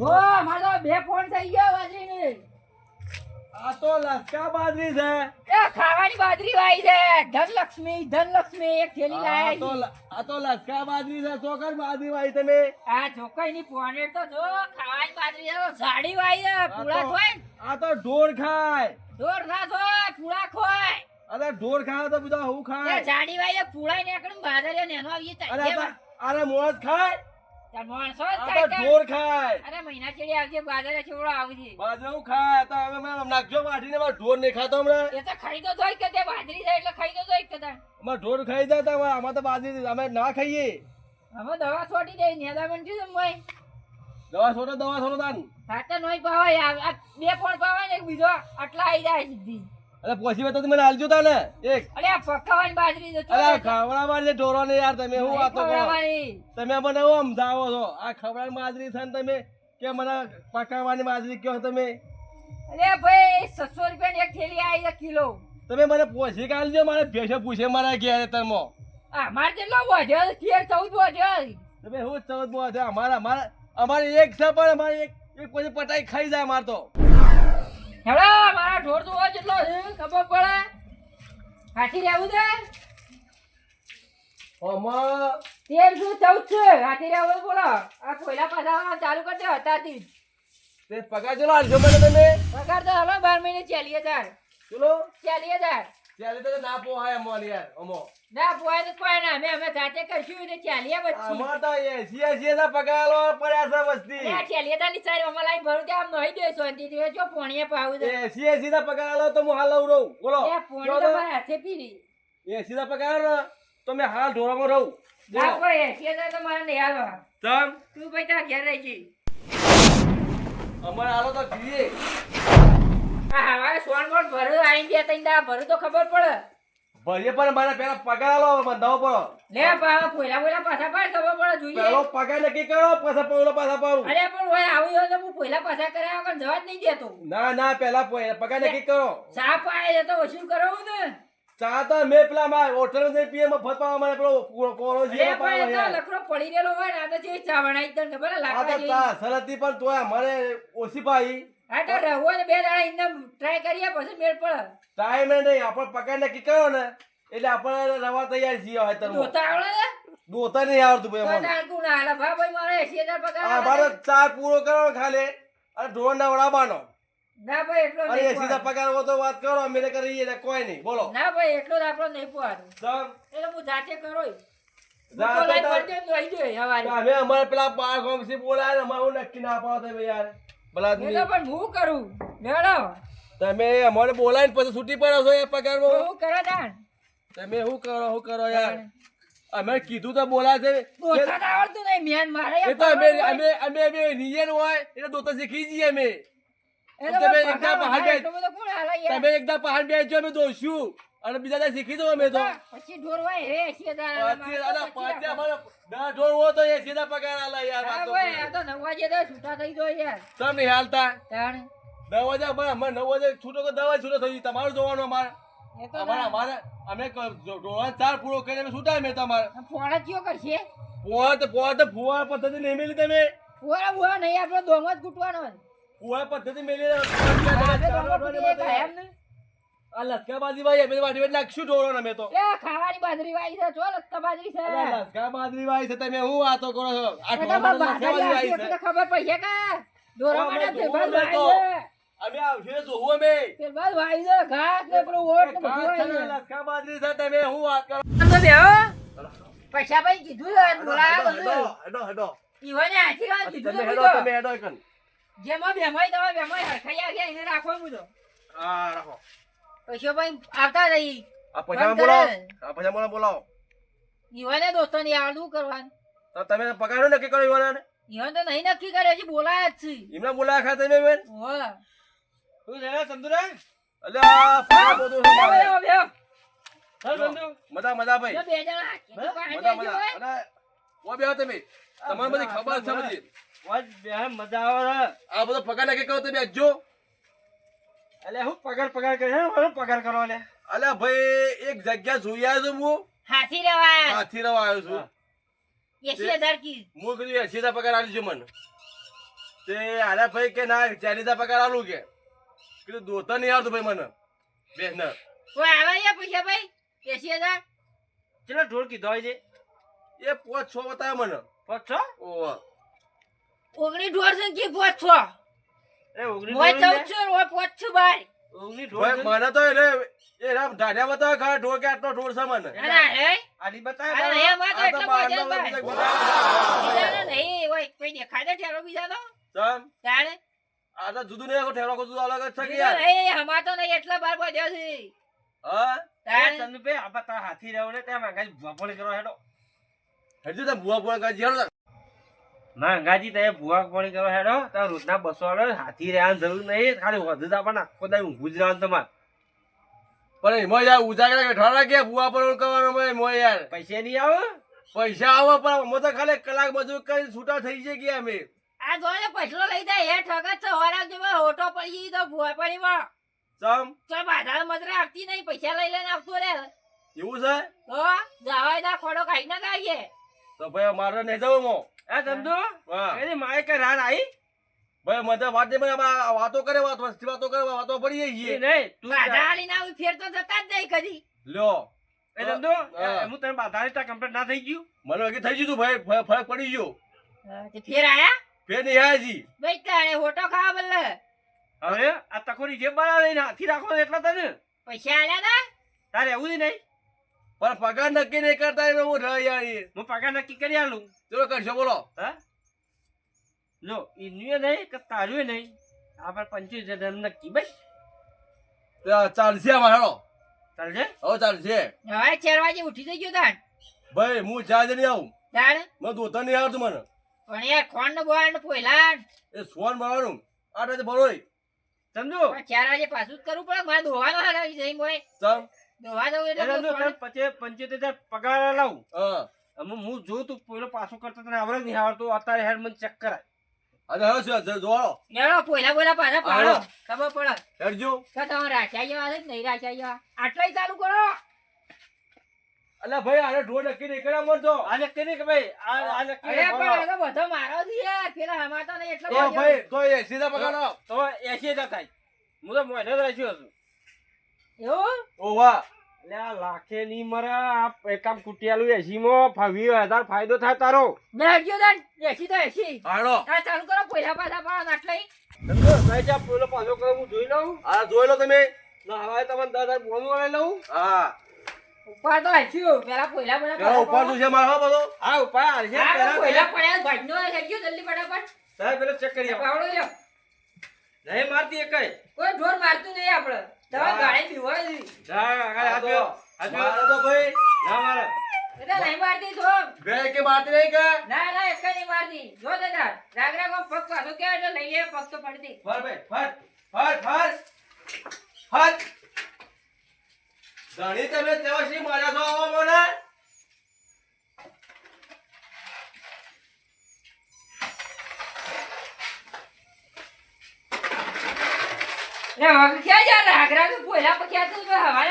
જો મારે બે ફોન થઈ ગયો બાજરીની. આ તો લસકા બાજરી છે. એ ખાવાની બાજરી વાઈ છે. ધનલક્ષ્મી ધનલક્ષ્મી એક થેલી લાયા તો છે. આ તો લસકા બાજરી છે. ચોકર બાજરી વાળી તમે. આ ચોકાઈની પોનેટ તો જો ખાવાની બાજરી છે. ઝાડી વાઈ છે. પૂળા ખોય ને. આ તો ઢોર ખાય. ઢોર ના ખોય પૂળા ખોય. અરે ઢોર ખાય તો બધા હું ખાય? ઝાડી વાઈ છે પૂળાઈ નીકળીને બાજરીઓ નેનો આવી અરે મોણસ ખાય? માણસો. ઢોર ખાય. અરે મહિના ચેડી આવજે બાજરે ચેવડો આવજે બાજરી ખાય તો હવે મેં નાખજો વાટીને મારે ઢોર નહીં ખાતો હમણાં. એ તો ખાઈ દો જોઈ કે તે બાજરી છે એટલે ખાઈ તો જોઈ કે તાર અમારે ઢોર ખાઈ જાય તો હવે આમાં તો બાજરી અમે ના ખાઈએ. અમે દવા છોડી દે નેદામણ છું તમે દવા છોડો દવા છોડો તાન. ખાતર નહીં પાવાય આ બે ફોન પાવાય ને બીજો આટલા આવી જાય સીધી. અરે પોસી તો મને હાલજો તા ને એક. અરે આ બાજરી છે અરે ખવડાવવા છે. ઢોરો ને યાર તમે હું વાતો કરો. તમે મને હું સમજાવો છો. આ ખવડા બાજરી છે ને તમે કે મને પકાવવાની બાજરી કહો તમે? અરે ભાઈ છસો રૂપિયા એક થેલી આવી છે કિલો. તમે મને પોસી કાલજો મારે ભેસો પૂછે મારા ઘેર તમો આ મારે કેટલો વધ્યો ઘેર તેર ચૌદ વધ્યો છે. તમે હું ચૌદ બો અમારા અમારા અમારે એક છે પણ અમારે એક એક પછી પટાઈ ખાઈ જાય માર તો. હેડો મારા ઢોર તો જેટલો છે ખબર પડે. હાથી રહેવું છે? આમાં તેર શું ચૌદ છે? હાથી રહેવું બોલો. આ કોયલા પાછા ચાલુ કરજો હતાથી તે પગાર ચલો હાલજો મને તમે? પગાર તો હાલો બાર મહિને ચાલી હજાર. ચલો. ચાલી હજાર. ત્યારે તો ના પોહાય અમારે યાર અમો. ના પોહાય તો કોઈ ના અમે અમે જાતે કરશું ને ચાલીએ બચ્ચી અમાર તો પગાર આલવા પડ્યા છે વસ્તી. અરે ચાલીએ તા ની સારી અમારે લાઈન ભરું આમ નહીં દે શાંતિથી જો પોણીએ પાવું છે એસી એસી હજાર પગાર આલો તો હું હાલ રહું. બોલો. એ પોણી તો મારા હાથે પીરી એસી હજાર પગાર તો મેં હાલ ઢોરામાં રહું. ના કોઈ તો મારે નહીં હાલો તમ? તું ભાઈ તાર ઘેર રહી જી. અમારે હાલો તો હવારે સોન બોન ભરું આઈ ગયા તઈ દા ભરું તો ખબર પડે. ભરીએ પણ મારે પેલા પગાર આલો બંધાવો પડો. લે પા પોયલા પોયલા પાછા પાડ ખબર પડે જોઈએ. પેલો પગાર નક્કી કરો પાછા પગલો પાછા પાડું. અરે પણ હોય આવું હોય તો હું પોયલા પાછા કર્યા વગર જવા જ નહીં દેતો. ના ના પેલા પગાર નક્કી કરો. ચા પાય તો વસૂલ કરાવું ને. ચા તો મેં પેલા માર હોટલ પીએ પાવા મને પેલો પણ એ તો પાવા પડી રહેલો હોય ને આ તો જે ચા બનાવી તને ખબર? આ તો ચા સરતી પણ તોય અમારે ઓછી પાઈ હા તો બે દાડા ઇન્દમ ટ્રાય કરીએ પછી મેળ પડે. ટાઈમે નહીં આપણે ને એટલે આપણે રવા તૈયાર છીએ હવે તરમો જોતા આવડે છે? દોતા નહીં આવડતું ભાઈ તો અમને તાર હાલે? ભા ભાઈ મારે 80,000 પગાર આ મારો ચા પૂરો કરો ખાલી. અને ઢોર ના વડાબાનો. ના ભાઈ એટલો નહીં સીધા પગાર તો વાત કરો અમે કરીએ એટલે કોઈ નહીં. બોલો. ના ભાઈ એટલો જ આપણો નહીં પોહાતો. એટલે હું જાતે કરો હું જાતે તો લાઈન તાર- પડતી હોય તો આવી જાય અમે અમારે પેલા બાર ગોમસી બોલાય ને અમારું નક્કી ના પાડો યાર. ભલા. પણ હું કરું. તમે અમારે બોલાય પછી છૂટી પડો છો એ પગારમાં. હું કરો તાણ. તમે શું કરો શું કરો યાર? અમે કીધું તો બોલા છે આવડતું નહીં. મેન મારે એ તો અમે અમે અમે અમે નિયર હોય એટલે દોતા શીખી જઈએ અમે. તમે એકદમ યાર? તમે એકદમ પહાડ બેસજો અમે દોડશું અને બીજા દાડે શીખી દો અમે તો પછી ઢોર હોય રે 80,000 પછી દાદા અરે મારે ના પાછે પછી અમારે દસ ઢોર હોય તો એ સીધા પગાર આલા યાર આ તો આ તો નવ વાગે તો છૂટા થઈ જાય યાર. તમ નહીં હાલતા તાણ. નવ વાગે અમારે અમારે નવ વાગે છૂટો તો દવા છૂટો થઈ ગયું. તમારું જોવાનું અમારે એ તો અમારે. અમારે અમે ઢોળા ચાર પૂરો કરીને અમે છૂટા મેં તમારે ફોડા કયો કરશે ફોડા તો ફુવા તો ફુવા પદ્ધતિ નહીં મેલી તમે ફોડા બુવા નહીં આપણો દોમ જ કૂટવાનો હોય. ફુવા પદ્ધતિ મેલી એમ ને. આ લસકાબાજી ભાઈ અમે વાટી વાટી નાખશું ઢોરો અમે તો. એ ખાવાની બાજરી ભાઈ છે જો લસકા બાજરી છે. લસકા બાજરી ભાઈ છે તમે હું વાતો કરો છો? આ ઢોરો બાજરી ભાઈ છે. ખબર પડશે કે દોરા માટે જોવું ભાઈ. અમે આવશે જોવું અમે? ફેરફાર ભાઈ છે. ઘાસ ને પેલું ઓટ બધું વાઈ છે. તમે હું વાત કરો? આમ તો બેહો. પૈસા ભાઈ કીધું છે હેડો, બધું. હેડો હેડો આથી આશીર્વાદ કીધું તમે હેડો તમે હેડો એકન જેમાં બેમાઈ તમે બેમાઈ હરખાઈ આવ્યા એને રાખો બધો. હા રાખો. પૈસો ભાઈ આવતા રહી. આ પૈસા બંધ બોલાવો. આ પૈસા બોલાવો બોલાવો. ઈવોને દોસ્તો ને આવડું કરવાનું? તો તમે પગાર નક્કી કરો ઈવાના યુવાન તો નહીં નક્કી કરે હજી બોલાયા જ છે. એમને બોલાયા ખા તમે બેન. શું છે ચંદુરાય? અલ્યા ફાળા બધું છે. બેહો, બેહો. મજા મજા ભાઈ. જો બે જણા મજા મજા. અને ઓ બેહો તમે. તમારે બધી ખબર છે બધી મજા આવે આ બધો પગાર નક્કી કરો તમે બેસજો એટલે હું પગાર પગાર કરે હું પગાર કરો લે અલે ભાઈ એક જગ્યા જોઈ આવ્યો છું હું. હાથી રવા હાથી રવા આવ્યો છું. એસી હજાર કી. હું કીધું એસી હજાર પગાર આલી છે મને. તે આલા ભાઈ કે ના ચાલીસા પગાર આલું કે? કીધું દોતા નહીં આવતું ભાઈ મને. બેસને કોઈ આવે છે પૈસા ભાઈ. એસી હજાર? ચલો ઢોળ કીધો હોય છે? એ પોચ છો બતાવે મને. પાંચસો ઓવા ઓગણી ઢોર છે કે પોચ છો ઓગણી ઢોળ છો પોચ છો બાર ઓગણી ભાઈ ઢોળ મને તો એટલે એ ધાન્યા બતાવે ખરા ઢોર કે આટલો ઢોર છે મને. આની બતાવે તો આ એટલો તો તો તો જુદું નહીં ઠેરો આખું જુદું અલગ જ છે કે બીજો યાર? નહીં નહીં એટલા બાર પડ્યો છે હા? ચંદુભાઈ, આપણે હાથી રહ્યો ને ત્યાં મંગાજી ભૂવાપોણી કરો હેડો. હજુ તો ભૂવા ભૂવા કાઢી હેડો મંગાજી તમે ભૂવાપોણી કરવા હેડો. તો રોજના બસો આવે હાથી રહેવાની જરૂર નહીં. ખાલી વધુ આપણને આખો દાડો ઊંઘું જ રહેવાનું તમારે. પણ એમાં યાર ઉજાગરા કે ઠરા કે ભૂવા પર કરવાનો એમાં મોય યાર? પૈસા નહીં આવે? પૈસા આવે પણ અમે તો ખાલી કલાક મજૂર કરી છૂટા થઈ જઈએ ગયા અમે. આ જોડે પછલો લઈ જાય હે ઠગત સવારા જો હોટો પડી ગઈ તો ભૂવા પડીમાં ચમ? ચમ બાધા મજરે આવતી નહીં પૈસા લઈ લઈને આવતો રે એવું છે? તો જવાય ના ખોડો ખાઈ ના ગાઈએ તો ભાઈ મારે નહીં જવું હા. એની માએ કઈ રાન આવી ભાઈ મજા વાત નહીં ભાઈ વાતો કરે વાત વસ્તી વાતો કરે વાતો પડી જઈએ નહીં તું આલીને આવી ફેર તો જતા જ નહીં કદી. લ્યો. એ ચંદુ હું. તને બાધારી ત્યાં કમ્પ્લીટ ના થઈ ગયું? મને વાગે થઈ ગયું તું ભાઈ ફરક પડી ગયો. તે ફેર આયા? ફેર નહીં આયા જી ભાઈ તાણે હોટો ખાવા બદલે. હવે આ તકોરી જે બનાવે હાથી રાખો એટલા તને. પૈસા આલ્યા ના તારે એવું જ નહીં. પણ પગાર નક્કી નહીં કરતા એનો હું રહે યાર હું પગાર નક્કી કરી આલું. ચલો કરશો બોલો. હા? જો એનું નહીં કે તારું નહીં? આપણે પંચવીસ હજાર નક્કી બસ. ચાલશે આમાં ચાલશે? હવે ચાલશે. હવે ચાર વાગે ઉઠી જઈ ગયો તાણ. ભાઈ હું ચાર્જ નહીં આવું. તાણ? મને દોતા નહીં આવતું મને. પણ યાર ખોંડ ને બોંડ પોયલા એ સોન ભરવાનું આઠ વાગે ભરો સમજો? ચાર વાગે પાછું જ કરવું પડે મારે દોવાનો આવી જઈ મોય ચમ પંચોતેર હજાર પગાર લાવું હા. હું જોઉં તું પેલો પાછો કરતો તને આવડે નહીં આવડતું. અત્યારે હેડ મને ચેક કરાય. અને હવે શું જોડો બોયલા પાછા પાડો. ખબર પડે. હેડજો તો તમે રાખ્યા જેવા છે નહીં રાખ્યા જેવા? આટલાય ચાલુ કરો. અલ્યા ભાઈ આને ઢોર નક્કી નહીં કર્યા આ નક્કી નહીં કે ભાઈ આ આ નક્કી અરે પણ બોલો. બધો મારો છે. યાર પેલા હમાતો નહીં એટલો ભાઈ તો એ ના પગાડો તો એસી હજાર થાય. હું તો મોઢે જ રાખ્યું હતું એવું ઓ વાહ એટલે આ લાખે ની મરે આ એક કામ કુટિયાલું એસી માં વીસ હજાર ફાયદો થાય તારો. બેસજો તાન એસી તો એસી. હાડો આ ચાલુ કરો પૈસા પાછા પાડો આટલા સમજો ભાઈ જા પેલો પાછો કરે હું જોઈ લઉં. આ જોઈ લો તમે. ના હવે તમને દસ હજાર બોનું લઈ લઉં. હા. ઉપર તો હચ્યું પેલા પહેલા છે મારે બધો. હા ઉપાય હાલ છે પહેલા પડ્યા જલ્દી ફટાફટ. સાહેબ પેલો ચેક કરી લ્યો. નહીં મારતી એક કોઈ ઢોર મારતું નહીં આપણે. તમે ગાડી છે જા આગળ આ તો હાથ મારે તો ભાઈ. ના મારે. એટલે નહીં મારતી તો. બે કે મારતી નહીં કે? ના ના એક નહીં મારતી. જો દાદા રાગરા કો પગ પાછો કે એટલે લઈ લે પગ તો પડતી. ફર ભાઈ ફર ફર ફર ફર ધણી તમે તેવા શી માર્યા છો આવો મને? હવે ક્યાં જા તો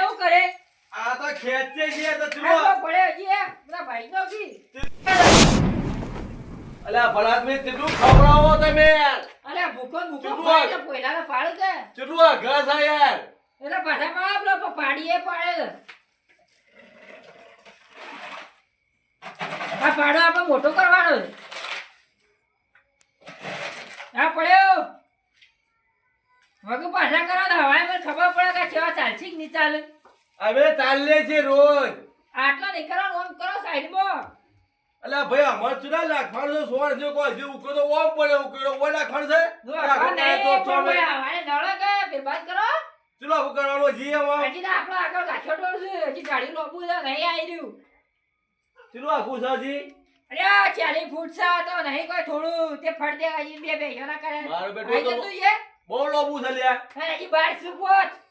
એવું કરે. આ તો ખેંચે છે તો તો પડે હજી પેલા ભાઈ નો કી અલ્યા ભલાત મેં કેટલું ખવડાવો તમે યાર. અરે ભૂખો ભૂખો આ યાર. એટલે પાડે પેલો પાડીએ પાડે. આ પાડો આપણે મોટો કરવાનો આ પડ્યો. નહીં ચાલે. અમે ચાલે છે રોજ. આટલા નહીં કરવાનું ઓમ કરો સાઈડમાં. અલા ભાઈ અમાર ચુના લાખવાનું છે? સોળ જો કોઈ જે ઉકળો તો ઓમ પડે ઉકળો ઓય લાખવાનું છે? તો આ નહીં, પણ ભાઈ હવાએ નળો કે? બરબાદ કરો. ચલો હું જી આવો. હજી તો આપણો આગળ ગાછો ડોળ છે. હજી ગાડી લોબું છે નહીં આવી રહ્યું. ચલો આખું સાજી અરે ચાલી ફૂટ છે તો નહીં કોઈ થોડું. તે ફળ દે હજી બે બે યોના કરે. મારો બેટો તો- બહુ લોબુ છે લ્યા. હજી બાર શું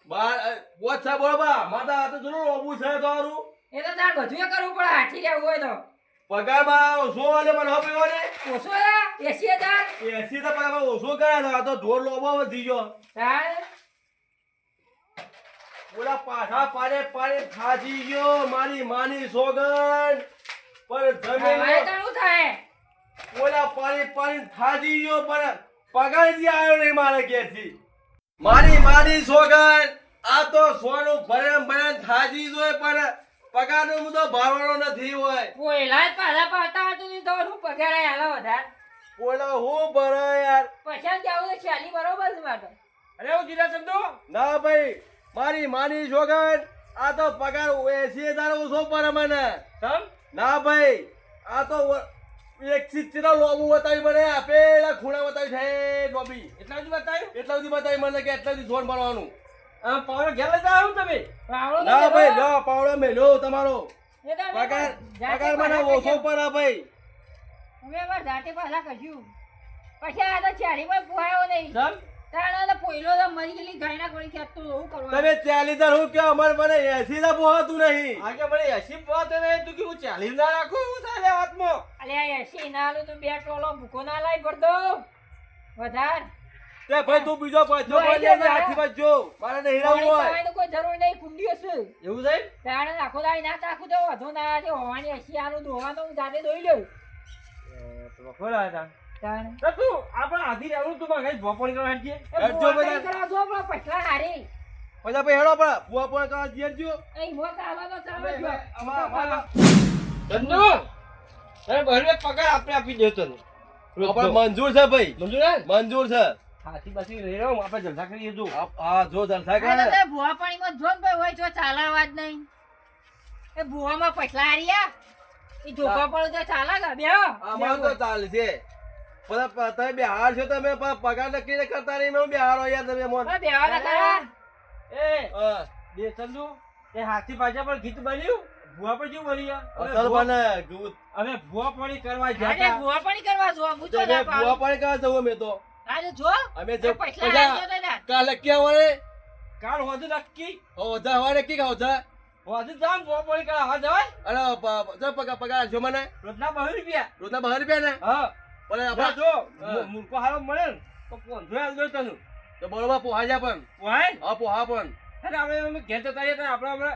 બાર વોચ છે બા માતા તો ચલો લોબુ છે તારું એ તો તાર બધું કરવું પડે હાથી રહેવું હોય તો. પગારમાં ઓછો વાલે મને હવે ને? ઓછો છે એસી હજાર? એસી તો પગારમાં ઓછો છે આ તો ઢોર લોબો વધી ગયો. હા ઓલા પાછા પાડે પાડે થાજી ગયો મારી માની સોગન પર જમીન થાય? ઓલા પાણી પાણી થાજી ગયો પણ પગાર જ આવ્યો નહીં મારે ઘેરથી? મારી મારી સોગન આ તો સોનું ભરેમ ભરેમ થાજી જોય પણ પગારનો મુદ્દો ભરવાનો નથી હોય. કોયલા પાછા પાડતા હતું ને તો શું પગાર આય હાલો વધારે? બોલો હું ભરે યાર. પછી જાવું તો ચાલી બરોબર છે માટે અરે હું જીરા સંતો ના ભાઈ મારી માની સોગન આ તો પગાર એસી હજાર ઓછો પર મને. તમ ના ભાઈ આ તો એક સિત્તેર લોબુ બતાવી મને. આપેલા ખૂણા બતાવી છે લોબી એટલા સુધી બતાવ્યું? એટલા સુધી બતાવી મને કે એટલા સુધી ઝોન ભરવાનું. આ પાવડો ઘેર લેતા આવો તમે. પાવડો ના ભાઈ લો પાવડો મેલ્યો તમારો. પગાર પગાર મને ઓછો પર પડે ભાઈ. અમે જાતે પાછા કશું પછી આ તો ચારી પર પુહાયો નહીં તમ તાણે તો તો મરી ગયેલી ગાયના ગોળી ખેંચતો એવું કરવાનું. તમે ચાલી હજાર હું કે અમારે મને એસી ના પોહાતું નહીં. આગે મને એસી પહોંચતું નહીં તું કે હું ચાલી ના રાખું હું સાલે અલ્યા એસી ના આલું તો બે ટોલો ભૂકો ના લાઈ પડતો વધાર. તે ભાઈ તું બીજો પાછો જો, જા, હાથી બાજુ. મારે નહીં રહેવું હોય. પાવાની કોઈ જરૂર નહીં કુંડી હશે એવું છે તાણે આખો દાડી ના તાખું તો વધુ ના આવે હોવાની એસી આલું ધોવાનો હું જાતે ધોઈ લઉં. તો ખોલા હતા તાણે તો તું આપણે આધી રહેવું તું મારે ભોપણ કરવા હેડજે. જો બધા. કઈ જો પેલા પછલા હારી. પછી ભાઈ હેડો પણ બુઆ પણ કરવા જઈએ જો અહીં મોત આલો તો ચાલો જ અમાર- અમાર- ચંદુ અરે બહેરે પગાર આપણે આપી દેતો ને આપણે મંજૂર છે ભાઈ. મંજૂર મંજૂર છે. હાથી પાછી રહી રહ્યો આપણે જલસા કરીએ જો આ- આ જો જલસા કરે. તે ભૂવા પાણીમાં જો ભાઈ હોય તો ચાલે અવાજ નહીં. એ ભૂવામાં પછલા હાર્યા એ ધોકા પડે તો ચાલે કે બેહો તો ચાલશે. બધા પ- તમે બિહાર છો તમે પગાર નક્કી કરતા નહીં હું બિહાર યાર તમે મોન. કરા. એ બે ચંદુ એ હાથી પાછા પર ગીત બન્યું? ભુવા પર જેવું બની અસલ બને દૂધ અમે ભુવા પાણી કરવા જતા. ભૂવા પાણી કરવા જો હું તો ના બુઆ પાડું. કરવા જવું મેં તો. આજે જો અમે જો પૈસા હાર્યો નક્કી ને. કાલે કાલ નક્કી. ઓધા વાળે કી જામ ભૂવા પાણી કરવા. હા જવાય? અરે પગાર પગાર મને. રોજના બહાર રૂપિયા. રોજના બહાર રૂપિયા ને? હા. પણ આપણે જો. મૂર્ખો હારો મળે ને તો પોંધો દો તને. તો બરોબર પોહા પણ. પોહાય? હા પોહા પણ. આપણે અમે ઘેર જતા રહીએ આપણે આપણે